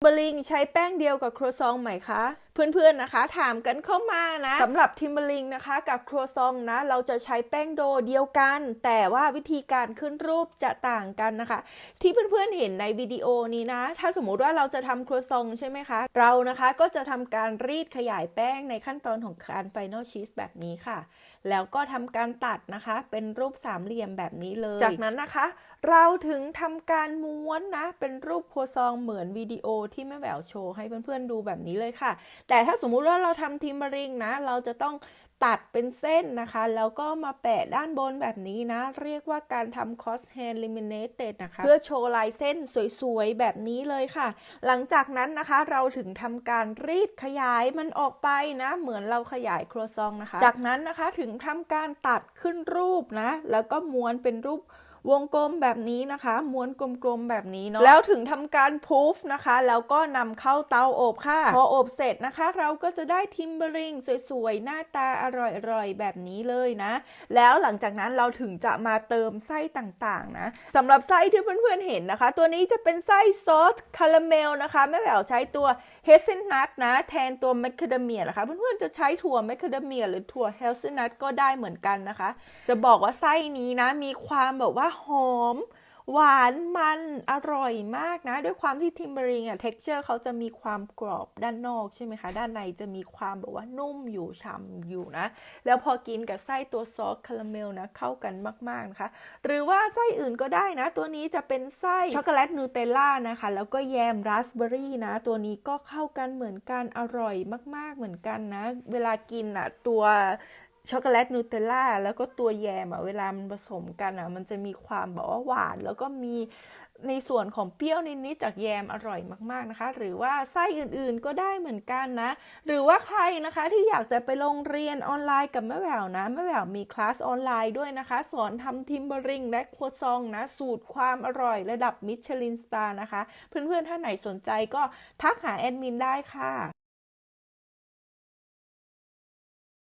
เบอร์ลิงใช้แป้งเดียวกับครัวซองไหมคะ เพื่อนๆนะคะ ถามกันเข้ามานะสำหรับทิมเบอร์ลิงนะคะ กับครัวซองนะ เราจะใช้แป้งโดเดียวกัน แต่ว่าวิธีการขึ้นรูปจะต่างกันนะคะ ที่เพื่อนๆเห็นในวิดีโอนี้นะ ถ้าสมมุติว่าเราจะทำครัวซองใช่ไหมคะ เรานะคะก็จะทำการรีดขยายแป้งในขั้นตอนของการไฟนอลชีสแบบนี้ค่ะ แล้วก็ทำการตัดนะคะ เป็นรูปสามเหลี่ยมแบบนี้เลย จากนั้นนะคะ เราถึงทำการม้วนนะ เป็นรูปครัวซองเหมือนวิดีโอที่แม่แหววโชว์ให้เพื่อนๆดูแบบนี้เลยค่ะแต่ถ้าสมมุติว่าเราทำทิมเบอริงนะ เราจะต้องตัดเป็นเส้นนะคะ แล้วก็มาแปะด้านบนแบบนี้นะ เรียกว่าการทำ cross hand laminated นะคะ เพื่อโชว์ลายเส้นสวยๆ แบบนี้เลยค่ะ หลังจากนั้นนะคะเราถึงทำการรีดขยายมันออกไปนะ เหมือนเราขยายครัวซองนะคะ จากนั้นนะคะถึงทำการตัดขึ้นรูปนะ แล้วก็ม้วนเป็นรูป วงกลมแบบนี้นะคะ ม้วนกลมๆแบบนี้เนาะแล้วถึงทำการพูฟนะคะ แล้วก็นำเข้าเตาอบค่ะ พออบเสร็จนะคะ เราก็จะได้ทิมเบอริงสวยๆ หน้าตาอร่อยๆ แบบนี้เลยนะ แล้วหลังจากนั้นเราถึงจะมาเติมไส้ต่างๆนะสำหรับไส้ที่เพื่อนๆเห็นนะคะ ตัวนี้จะเป็นไส้ซอสคาราเมลนะคะแม่แหววใช้ตัวเฮเซนนัทนะ แทนตัวแมคคาเดเมียนะคะ เพื่อนๆจะใช้ถั่วแมคคาเดเมียหรือถั่วเฮลเซนนัทก็ได้เหมือนกันนะคะ จะบอกว่าไส้นี้นะมีความแบบว่าหอม หวานมันอร่อยมากนะ ด้วยความที่ทิมเบอริงอะเท็กเจอร์เขาจะมีความกรอบด้านนอกใช่ไหมคะ ด้านในจะมีความแบบว่านุ่มอยู่ฉ่ำอยู่นะ แล้วพอกินกับไส้ตัวซอสคาราเมลนะเข้ากันมากๆนะคะ หรือว่าไส้อื่นก็ได้นะ ตัวนี้จะเป็นไส้ช็อกโกแลตนูเทลล่านะคะ แล้วก็แยมราสเบอร์รี่นะ ตัวนี้ก็เข้ากันเหมือนกันอร่อยมาก ๆเหมือนกันนะ เวลากินอะตัว ช็อกโกแลตนูเทลล่าแล้วก็ตัวแยมอะเวลามันผสมกันอะมันจะมีความแบบว่าหวาน แล้วก็มีในส่วนของเปรี้ยวนิดๆจากแยมอร่อยมากๆนะคะ หรือว่าไส้อื่นๆก็ได้เหมือนกันนะ หรือว่าใครนะคะที่อยากจะไปลงเรียนออนไลน์กับแม่แหววนะแม่แหววมีคลาสออนไลน์ด้วยนะคะ สอนทำทิมเบอริงและครัวซองนะ สูตรความอร่อยระดับมิชลินสตาร์นะคะ เพื่อนๆท่านไหนสนใจก็ทักหาแอดมินได้ค่ะ